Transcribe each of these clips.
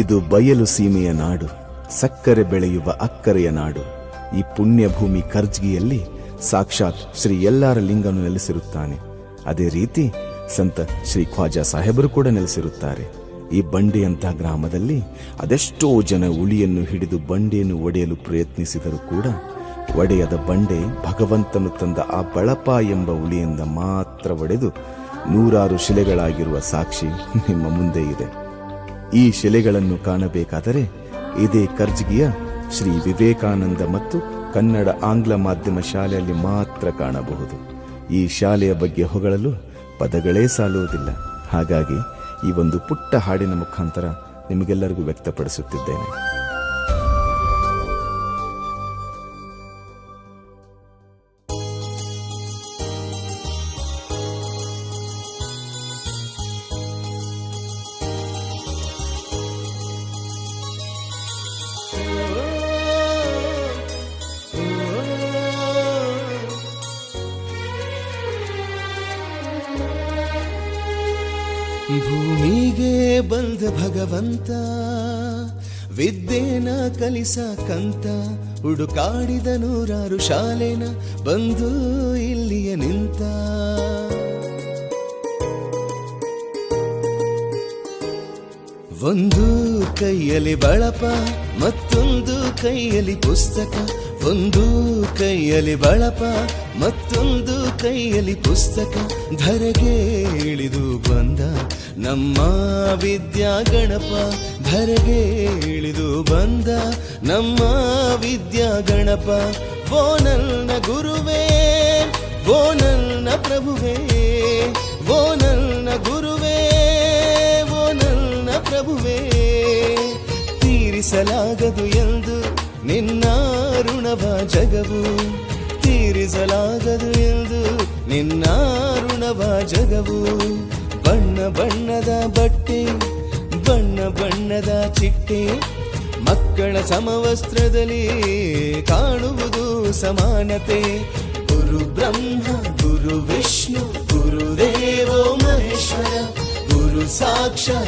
ಇದು ಬಯಲು ಸೀಮೆಯ ನಾಡು, ಸಕ್ಕರೆ ಬೆಳೆಯುವ ಅಕ್ಕರೆಯ ನಾಡು. ಈ ಪುಣ್ಯಭೂಮಿ ಕರ್ಜ್ಗಿಯಲ್ಲಿ ಸಾಕ್ಷಾತ್ ಶ್ರೀ ಎಲ್ಲಾರ ಲಿಂಗನು ನೆಲೆಸಿರುತ್ತಾನೆ. ಅದೇ ರೀತಿ ಸಂತ ಶ್ರೀ ಖ್ವಾಜಾ ಸಾಹೇಬರು ಕೂಡ ನೆಲೆಸಿರುತ್ತಾರೆ. ಈ ಬಂಡೆಯಂತಹ ಗ್ರಾಮದಲ್ಲಿ ಅದೆಷ್ಟೋ ಜನ ಉಳಿಯನ್ನು ಹಿಡಿದು ಬಂಡೆಯನ್ನು ಒಡೆಯಲು ಪ್ರಯತ್ನಿಸಿದರೂ ಕೂಡ ಒಡೆಯದ ಬಂಡೆ ಭಗವಂತನು ತಂದ ಆ ಬಳಪ ಎಂಬ ಉಳಿಯಿಂದ ಮಾತ್ರ ಒಡೆದು ನೂರಾರು ಶಿಲೆಗಳಾಗಿರುವ ಸಾಕ್ಷಿ ನಿಮ್ಮ ಮುಂದೆ ಇದೆ. ಈ ಶಿಲೆಗಳನ್ನು ಕಾಣಬೇಕಾದರೆ ಇದೇ ಕರ್ಜ್ಗಿಯ ಶ್ರೀ ವಿವೇಕಾನಂದ ಮತ್ತು ಕನ್ನಡ ಆಂಗ್ಲ ಮಾಧ್ಯಮ ಶಾಲೆಯಲ್ಲಿ ಮಾತ್ರ ಕಾಣಬಹುದು. ಈ ಶಾಲೆಯ ಬಗ್ಗೆ ಹೊಗಳಲು ಪದಗಳೇ ಸಾಲುವುದಿಲ್ಲ. ಹಾಗಾಗಿ ಈ ಒಂದು ಪುಟ್ಟ ಹಾಡಿನ ಮುಖಾಂತರ ನಿಮಗೆಲ್ಲರಿಗೂ ವ್ಯಕ್ತಪಡಿಸುತ್ತಿದ್ದೇನೆ. ಭೂಮಿಗೆ ಬಂದ ಭಗವಂತ, ವಿದ್ಯೆನ ಕಲಿಸಕಂತ ಹುಡುಕಾಡಿದ ನೂರಾರು ಶಾಲೆನ ಬಂದು ಇಲ್ಲಿಯ ನಿಂತ. ಒಂದು ಕೈಯಲ್ಲಿ ಬಳಪ, ಮತ್ತೊಂದು ಕೈಯಲ್ಲಿ ಪುಸ್ತಕ ಒಂದು ಕೈಯಲ್ಲಿ ಬಳಪ, ಮತ್ತೊಂದು ಕೈಯಲ್ಲಿ ಪುಸ್ತಕ, ಧರೆಗೆ ಇಳಿದು ಬಂದ ನಮ್ಮ ವಿದ್ಯಾ ಗಣಪ, ಧರೆಗೆ ಇಳಿದು ಬಂದ ನಮ್ಮ ವಿದ್ಯಾ ಗಣಪ. ಓ ನನ್ನ ಗುರುವೇ, ಓ ನನ್ನ ಪ್ರಭುವೇ, ಓ ನನ್ನ ಗುರುವೇ, ಓ ನನ್ನ ಪ್ರಭುವೇ, ತೀರಿಸಲಾಗದು ಋಣವ ಜಗವು ತೀರಿಸಲಾಗದು ಎಂದು ನಿನ್ನ ಋಣವ ಜಗವು ಬಣ್ಣ ಬಣ್ಣದ ಬಟ್ಟೆ, ಬಣ್ಣ ಬಣ್ಣದ ಚಿಟ್ಟೆ, ಮಕ್ಕಳ ಸಮವಸ್ತ್ರದಲ್ಲಿ ಕಾಣುವುದು ಸಮಾನತೆ. ಗುರು ಬ್ರಹ್ಮ, ಗುರು ವಿಷ್ಣು ಗುರುದೇವೋ ಮಹೇಶ್ವರ, ಗುರು ಸಾಕ್ಷಾತ್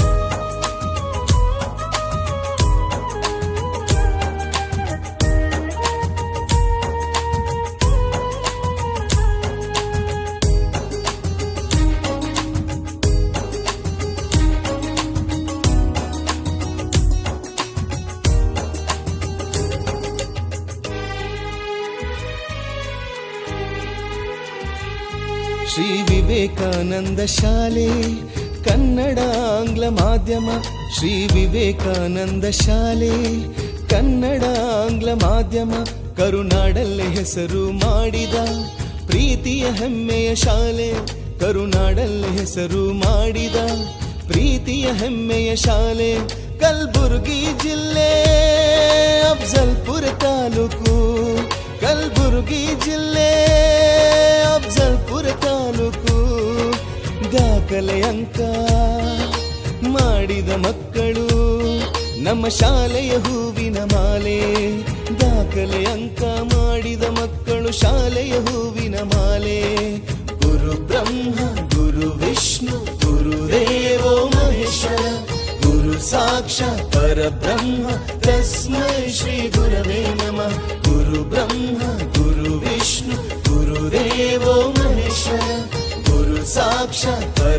ಶ್ರೀ ವಿವೇಕಾನಂದ ಶಾಲೆ, ಕನ್ನಡ, ಆಂಗ್ಲ ಮಾಧ್ಯಮ. ಶ್ರೀ ವಿವೇಕಾನಂದ ಶಾಲೆ, ಕನ್ನಡ, ಆಂಗ್ಲ ಮಾಧ್ಯಮ. ಕರುನಾಡಲ್ಲೇ ಹೆಸರು ಮಾಡಿದ ಪ್ರೀತಿಯ ಹೆಮ್ಮೆಯ ಶಾಲೆ. ಕರುನಾಡಲ್ಲೇ ಹೆಸರು ಮಾಡಿದ ಪ್ರೀತಿಯ ಹೆಮ್ಮೆಯ ಶಾಲೆ. ಕಲ್ಬುರ್ಗಿ ಜಿಲ್ಲೆ, ಅಫ್ಜಲ್ಪುರ ತಾಲೂಕು. ಕಲ್ಬುರ್ಗಿ ಜಿಲ್ಲೆ ದಾಖಲೆ ಅಂಕ ಮಾಡಿದ ಮಕ್ಕಳು ನಮ್ಮ ಶಾಲೆಯ ಹೂವಿನ ಮಾಲೆ. ದಾಖಲೆ ಅಂಕ ಮಾಡಿದ ಮಕ್ಕಳು ಶಾಲೆಯ ಹೂವಿನ ಮಾಲೆ. ಗುರು ಬ್ರಹ್ಮ, ಗುರು ವಿಷ್ಣು ಗುರುದೇವೋ ಮಹೇಶ್ವರ, ಗುರು ಸಾಕ್ಷಾತ್ ಪರಬ್ರಹ್ಮ, ತಸ್ಮೈ ಶ್ರೀ ಗುರವೇ ನಮಃ. ಗುರು ಬ್ರಹ್ಮ, ಗುರು ವಿಷ್ಣು ಗುರುದೇವೋ ಮಹೇಶ್ವರ, ಗುರು ಸಾಕ್ಷಾತ್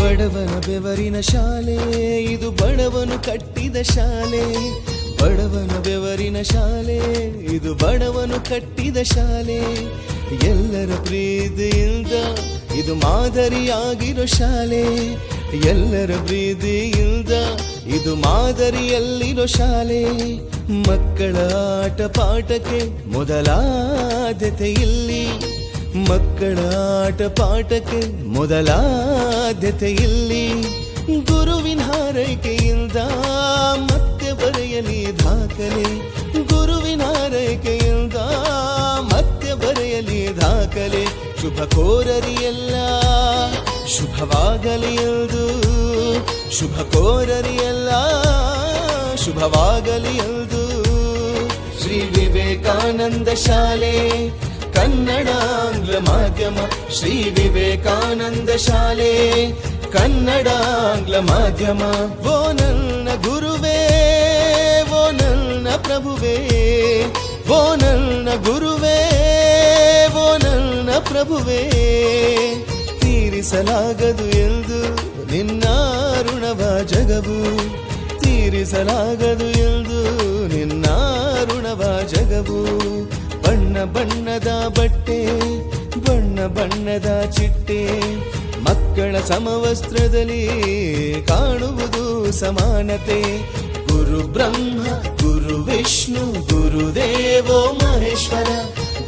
ಬಡವನ ಬೆವರಿನ ಶಾಲೆ, ಇದು ಬಡವನು ಕಟ್ಟಿದ ಶಾಲೆ. ಬಡವನ ಬೆವರಿನ ಶಾಲೆ, ಇದು ಬಡವನು ಕಟ್ಟಿದ ಶಾಲೆ. ಎಲ್ಲರ ಪ್ರೀತಿಯಿಂದ ಇದು ಮಾದರಿಯಾಗಿರೋ ಶಾಲೆ. ಎಲ್ಲರ ಪ್ರೀತಿಯಿಂದ ಇದು ಮಾದರಿಯಲ್ಲಿರೋ ಶಾಲೆ. ಮಕ್ಕಳ ಆಟ ಪಾಠಕ್ಕೆ ಮೊದಲಾದ್ಯತೆ ಇಲ್ಲಿ. ಮಕ್ಕಳ ಆಟ ಪಾಠಕ್ಕೆ ಮೊದಲಾದ್ಯತೆ ಇಲ್ಲಿ ಗುರುವಿನ ಹಾರೈಕೆಯಿಂದ ಮತ್ತೆ ಬರೆಯಲಿ ದಾಖಲೆ. ಗುರುವಿನ ಹಾರೈಕೆಯಿಂದ ಮತ್ತೆ ಬರೆಯಲಿ ದಾಖಲೆ. ಶುಭ ಕೋರರಿಯಲ್ಲ, ಶುಭವಾಗಲಿ ಎಂದು. ಶುಭ ಕೋರರಿಯಲ್ಲ, ಶುಭವಾಗಲಿ ಎಂದು. ಶ್ರೀ ವಿವೇಕಾನಂದ ಶಾಲೆ ಕನ್ನಡ, ಆಂಗ್ಲ ಮಾಧ್ಯಮ, ಶ್ರೀ ವಿವೇಕಾನಂದ ಶಾಲೆ. ಕನ್ನಡ, ಆಂಗ್ಲ ಮಾಧ್ಯಮ, ಓ ನನ್ನ ಗುರುವೇ, ಓ ನನ್ನ ಪ್ರಭುವೇ. ಓ ನನ್ನ ಗುರುವೇ, ಓ ನನ್ನ ಪ್ರಭುವೇ. ತೀರಿಸಲಾಗದು ಎಂದು ನಿನ್ನ ಋಣವ ಜಗವು. ತೀರಿಸಲಾಗದು ಎಂದು ನಿನ್ನ ಋಣವ ಜಗವು. ಬಣ್ಣ ಬಣ್ಣದ ಬಟ್ಟೆ ಬಣ್ಣ ಬಣ್ಣದ ಚಿಟ್ಟೆ ಮಕ್ಕಳ ಸಮವಸ್ತ್ರದಲ್ಲಿ ಕಾಣುವುದು ಸಮಾನತೆ ಗುರು ಬ್ರಹ್ಮ ಗುರು ವಿಷ್ಣು ಗುರುದೇವೋ ಮಹೇಶ್ವರ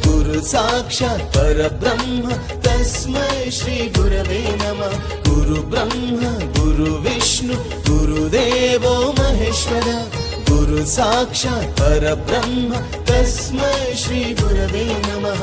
ಗುರು ಸಾಕ್ಷಾತ್ ಪರಬ್ರಹ್ಮ ತಸ್ಮೈ ಶ್ರೀ ಗುರವೇ ನಮಃ ಗುರು ಬ್ರಹ್ಮ ಗುರು ವಿಷ್ಣು ಗುರುದೇವೋ ಮಹೇಶ್ವರ ಗುರು ಸಾಕ್ಷಾತ್ ಪರಬ್ರಹ್ಮ ತಸ್ಮೈ ಶ್ರೀ ಗುರವೇ ನಮಃ